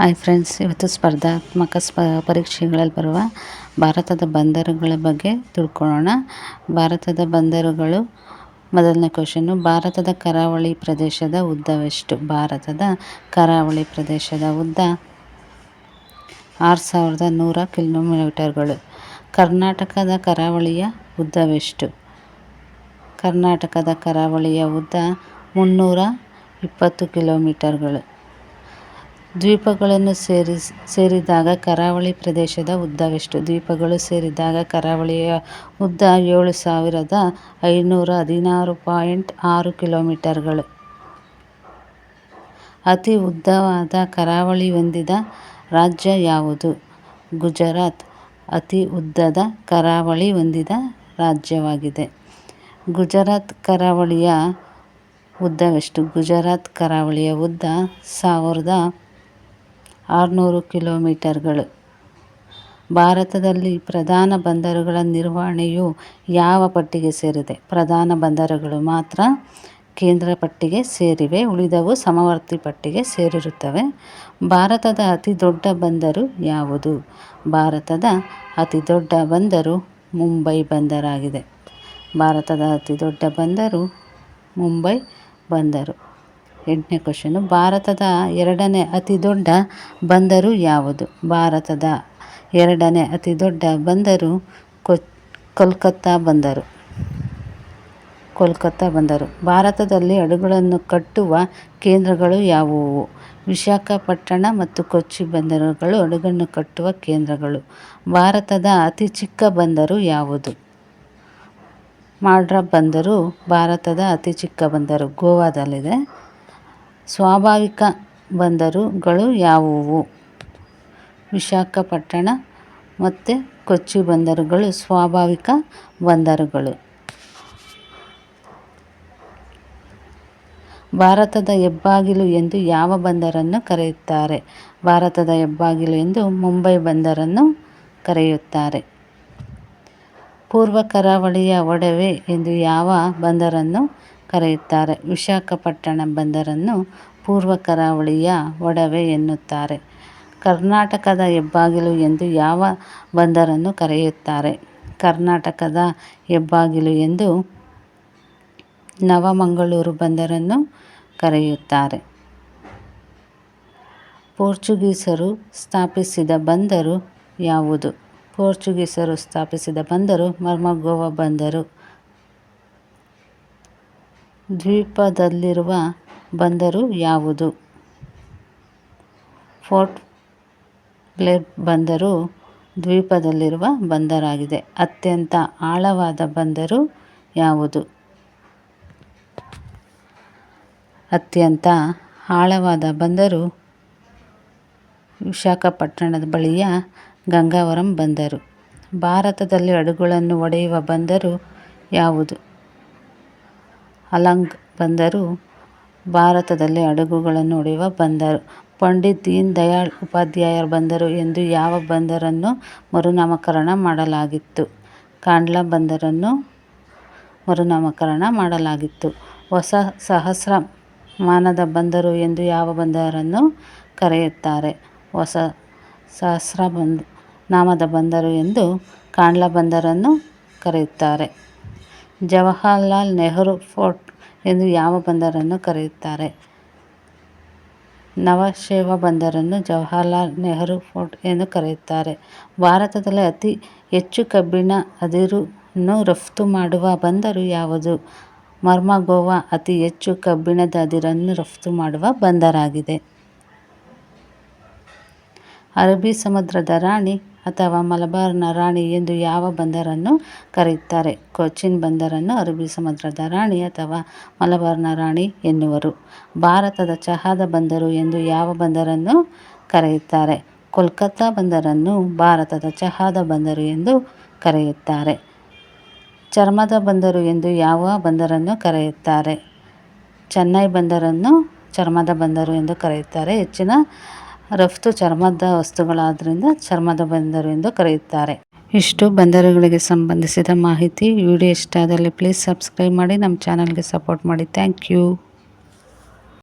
Hi friends, ಇವತ್ತು ಸ್ಪರ್ಧಾತ್ಮಕ ಸ್ಪ ಪರೀಕ್ಷೆಗಳಲ್ಲಿ ಬರುವ ಭಾರತದ ಬಂದರುಗಳ ಬಗ್ಗೆ ತಿಳ್ಕೊಳ್ಳೋಣ. ಭಾರತದ ಬಂದರುಗಳು, ಮೊದಲನೇ ಕ್ವಶನ್ನು ಭಾರತದ ಕರಾವಳಿ ಪ್ರದೇಶದ ಉದ್ದವೆಷ್ಟು? ಭಾರತದ ಕರಾವಳಿ ಪ್ರದೇಶದ ಉದ್ದ ಆರು ಸಾವಿರದ ನೂರ ಕಿಲೋಮೀಟರ್ಗಳು. ಕರ್ನಾಟಕದ ಕರಾವಳಿಯ ಉದ್ದವೆಷ್ಟು? ಕರ್ನಾಟಕದ ಕರಾವಳಿಯ ಉದ್ದ ಮುನ್ನೂರ ಇಪ್ಪತ್ತು ಕಿಲೋಮೀಟರ್ಗಳು. ದ್ವೀಪಗಳನ್ನು ಸೇರಿಸಿ ಸೇರಿದಾಗ ಕರಾವಳಿ ಪ್ರದೇಶದ ಉದ್ದವೆಷ್ಟು? ದ್ವೀಪಗಳು ಸೇರಿದಾಗ ಕರಾವಳಿಯ ಉದ್ದ ಏಳು ಸಾವಿರದ ಐನೂರ ಹದಿನಾರು ಪಾಯಿಂಟ್ ಆರು ಕಿಲೋಮೀಟರ್ಗಳು. ಅತಿ ಉದ್ದವಾದ ಕರಾವಳಿ ಹೊಂದಿದ ರಾಜ್ಯ ಯಾವುದು? ಗುಜರಾತ್. ಅತಿ ಉದ್ದದ ಕರಾವಳಿ ಹೊಂದಿದ ರಾಜ್ಯವಾಗಿದೆ. ಗುಜರಾತ್ ಕರಾವಳಿಯ ಉದ್ದವೆಷ್ಟು? ಗುಜರಾತ್ ಕರಾವಳಿಯ ಉದ್ದ ಸಾವಿರದ ಆರುನೂರು ಕಿಲೋಮೀಟರ್ಗಳು. ಭಾರತದಲ್ಲಿ ಪ್ರಧಾನ ಬಂದರುಗಳ ನಿರ್ವಹಣೆಯು ಯಾವ ಪಟ್ಟಿಗೆ ಸೇರಿದೆ? ಪ್ರಧಾನ ಬಂದರುಗಳು ಮಾತ್ರ ಕೇಂದ್ರ ಪಟ್ಟಿಗೆ ಸೇರಿವೆ, ಉಳಿದವು ಸಮವರ್ತಿ ಪಟ್ಟಿಗೆ ಸೇರಿರುತ್ತವೆ. ಭಾರತದ ಅತಿ ದೊಡ್ಡ ಬಂದರು ಯಾವುದು? ಭಾರತದ ಅತಿ ದೊಡ್ಡ ಬಂದರು ಮುಂಬೈ ಬಂದರಾಗಿದೆ. ಭಾರತದ ಅತಿ ದೊಡ್ಡ ಬಂದರು ಮುಂಬೈ ಬಂದರು. ಎಂಟನೇ ಕ್ವಶನು, ಭಾರತದ ಎರಡನೇ ಅತಿ ದೊಡ್ಡ ಬಂದರು ಯಾವುದು? ಭಾರತದ ಎರಡನೇ ಅತಿ ದೊಡ್ಡ ಬಂದರು ಕೊ, ಕೋಲ್ಕತ್ತಾ ಬಂದರು. ಕೋಲ್ಕತ್ತಾ ಬಂದರು. ಭಾರತದಲ್ಲಿ ಹಡಗುಗಳನ್ನು ಕಟ್ಟುವ ಕೇಂದ್ರಗಳು ಯಾವುವು? ವಿಶಾಖಪಟ್ಟಣ ಮತ್ತು ಕೊಚ್ಚಿ ಬಂದರುಗಳು ಹಡಗನ್ನು ಕಟ್ಟುವ ಕೇಂದ್ರಗಳು. ಭಾರತದ ಅತಿ ಚಿಕ್ಕ ಬಂದರು ಯಾವುದು? ಮಾಡ್ರಾ ಬಂದರು, ಭಾರತದ ಅತಿ ಚಿಕ್ಕ ಬಂದರು. ಗೋವಾದಲ್ಲಿದೆ. ಸ್ವಾಭಾವಿಕ ಬಂದರುಗಳು ಯಾವುವು? ವಿಶಾಖಪಟ್ಟಣ ಮತ್ತು ಕೊಚ್ಚಿ ಬಂದರುಗಳು ಸ್ವಾಭಾವಿಕ ಬಂದರುಗಳು. ಭಾರತದ ಹೆಬ್ಬಾಗಿಲು ಎಂದು ಯಾವ ಬಂದರನ್ನು ಕರೆಯುತ್ತಾರೆ? ಭಾರತದ ಹೆಬ್ಬಾಗಿಲು ಎಂದು ಮುಂಬೈ ಬಂದರನ್ನು ಕರೆಯುತ್ತಾರೆ. ಪೂರ್ವ ಕರಾವಳಿಯ ಒಡವೆ ಎಂದು ಯಾವ ಬಂದರನ್ನು ಕರೆಯುತ್ತಾರೆ? ವಿಶಾಖಪಟ್ಟಣ ಬಂದರನ್ನು ಪೂರ್ವ ಕರಾವಳಿಯ ಒಡವೆ ಎನ್ನುತ್ತಾರೆ. ಕರ್ನಾಟಕದ ಹೆಬ್ಬಾಗಿಲು ಎಂದು ಯಾವ ಬಂದರನ್ನು ಕರೆಯುತ್ತಾರೆ? ಕರ್ನಾಟಕದ ಹೆಬ್ಬಾಗಿಲು ಎಂದು ನವಮಂಗಳೂರು ಬಂದರನ್ನು ಕರೆಯುತ್ತಾರೆ. ಪೋರ್ಚುಗೀಸರು ಸ್ಥಾಪಿಸಿದ ಬಂದರು ಯಾವುದು? ಪೋರ್ಚುಗೀಸರು ಸ್ಥಾಪಿಸಿದ ಬಂದರು ಮರ್ಮಗೋವಾ ಬಂದರು. ದ್ವೀಪದಲ್ಲಿರುವ ಬಂದರು ಯಾವುದು? ಫೋರ್ಟ್ ಬ್ಲೇರ್ ಬಂದರು ದ್ವೀಪದಲ್ಲಿರುವ ಬಂದರಾಗಿದೆ. ಅತ್ಯಂತ ಆಳವಾದ ಬಂದರು ಯಾವುದು? ಅತ್ಯಂತ ಆಳವಾದ ಬಂದರು ವಿಶಾಖಪಟ್ಟಣದ ಬಳಿಯ ಗಂಗಾವರಂ ಬಂದರು. ಭಾರತದಲ್ಲಿ ಹಡಗುಗಳನ್ನು ಒಡೆಯುವ ಬಂದರು ಯಾವುದು? ಅಲಂಗ್ ಬಂದರು ಭಾರತದಲ್ಲಿ ಹಡಗುಗಳನ್ನು ಹೊಡೆಯುವ ಬಂದರು. ಪಂಡಿತ್ ದೀನ್ ದಯಾಳ್ ಉಪಾಧ್ಯಾಯ ಬಂದರು ಎಂದು ಯಾವ ಬಂದರನ್ನು ಮರುನಾಮಕರಣ ಮಾಡಲಾಗಿತ್ತು? ಕಾಂಡ್ಲಾ ಬಂದರನ್ನು ಮರುನಾಮಕರಣ ಮಾಡಲಾಗಿತ್ತು. ಹೊಸ ಸಹಸ್ರಮಾನದ ಬಂದರು ಎಂದು ಯಾವ ಬಂದರನ್ನು ಕರೆಯುತ್ತಾರೆ? ಹೊಸ ಸಹಸ್ರ ಬಂದ ನಾಮದ ಬಂದರು ಎಂದು ಕಾಂಡ್ಲಾ ಬಂದರನ್ನು ಕರೆಯುತ್ತಾರೆ. ಜವಾಹರಲಾಲ್ ನೆಹರು ಫೋರ್ಟ್ ಎಂದು ಯಾವ ಬಂದರನ್ನು ಕರೆಯುತ್ತಾರೆ? ನವಶೇವಾ ಬಂದರನ್ನು ಜವಾಹರ್ಲಾಲ್ ನೆಹರು ಫೋರ್ಟ್ ಎಂದು ಕರೆಯುತ್ತಾರೆ. ಭಾರತದಲ್ಲಿ ಅತಿ ಹೆಚ್ಚು ಕಬ್ಬಿಣ ಅದಿರನ್ನು ರಫ್ತು ಮಾಡುವ ಬಂದರು ಯಾವುದು? ಮರ್ಮಗೋವ ಅತಿ ಹೆಚ್ಚು ಕಬ್ಬಿಣದ ಅದಿರನ್ನು ರಫ್ತು ಮಾಡುವ ಬಂದರಾಗಿದೆ. ಅರಬ್ಬಿ ಸಮುದ್ರದ ರಾಣಿ ಅಥವಾ ಮಲಬಾರ್ನ ರಾಣಿ ಎಂದು ಯಾವ ಬಂದರನ್ನು ಕರೆಯುತ್ತಾರೆ? ಕೊಚ್ಚಿನ್ ಬಂದರನ್ನು ಅರಬ್ಬಿ ಸಮುದ್ರದ ರಾಣಿ ಅಥವಾ ಮಲಬಾರ್ನ ರಾಣಿ ಎನ್ನುವರು. ಭಾರತದ ಚಹಾದ ಬಂದರು ಎಂದು ಯಾವ ಬಂದರನ್ನು ಕರೆಯುತ್ತಾರೆ? ಕೋಲ್ಕತ್ತಾ ಬಂದರನ್ನು ಭಾರತದ ಚಹಾದ ಬಂದರು ಎಂದು ಕರೆಯುತ್ತಾರೆ. ಚರ್ಮದ ಬಂದರು ಎಂದು ಯಾವ ಬಂದರನ್ನು ಕರೆಯುತ್ತಾರೆ? ಚೆನ್ನೈ ಬಂದರನ್ನು ಚರ್ಮದ ಬಂದರು ಎಂದು ಕರೆಯುತ್ತಾರೆ. ಹೆಚ್ಚಿನ ರಫ್ತು ಚರ್ಮದ ವಸ್ತುಗಳಾದ್ದರಿಂದ ಚರ್ಮದ ಬಂದರು ಎಂದು ಕರೆಯುತ್ತಾರೆ. ಇಷ್ಟು ಬಂದರುಗಳಿಗೆ ಸಂಬಂಧಿಸಿದ ಮಾಹಿತಿ. ವಿಡಿಯೋ ಇಷ್ಟ ಆದಲ್ಲಿ ಪ್ಲೀಸ್ ಸಬ್ಸ್ಕ್ರೈಬ್ ಮಾಡಿ. ನಮ್ಮ ಚಾನಲ್ಗೆ ಸಪೋರ್ಟ್ ಮಾಡಿ. Thank you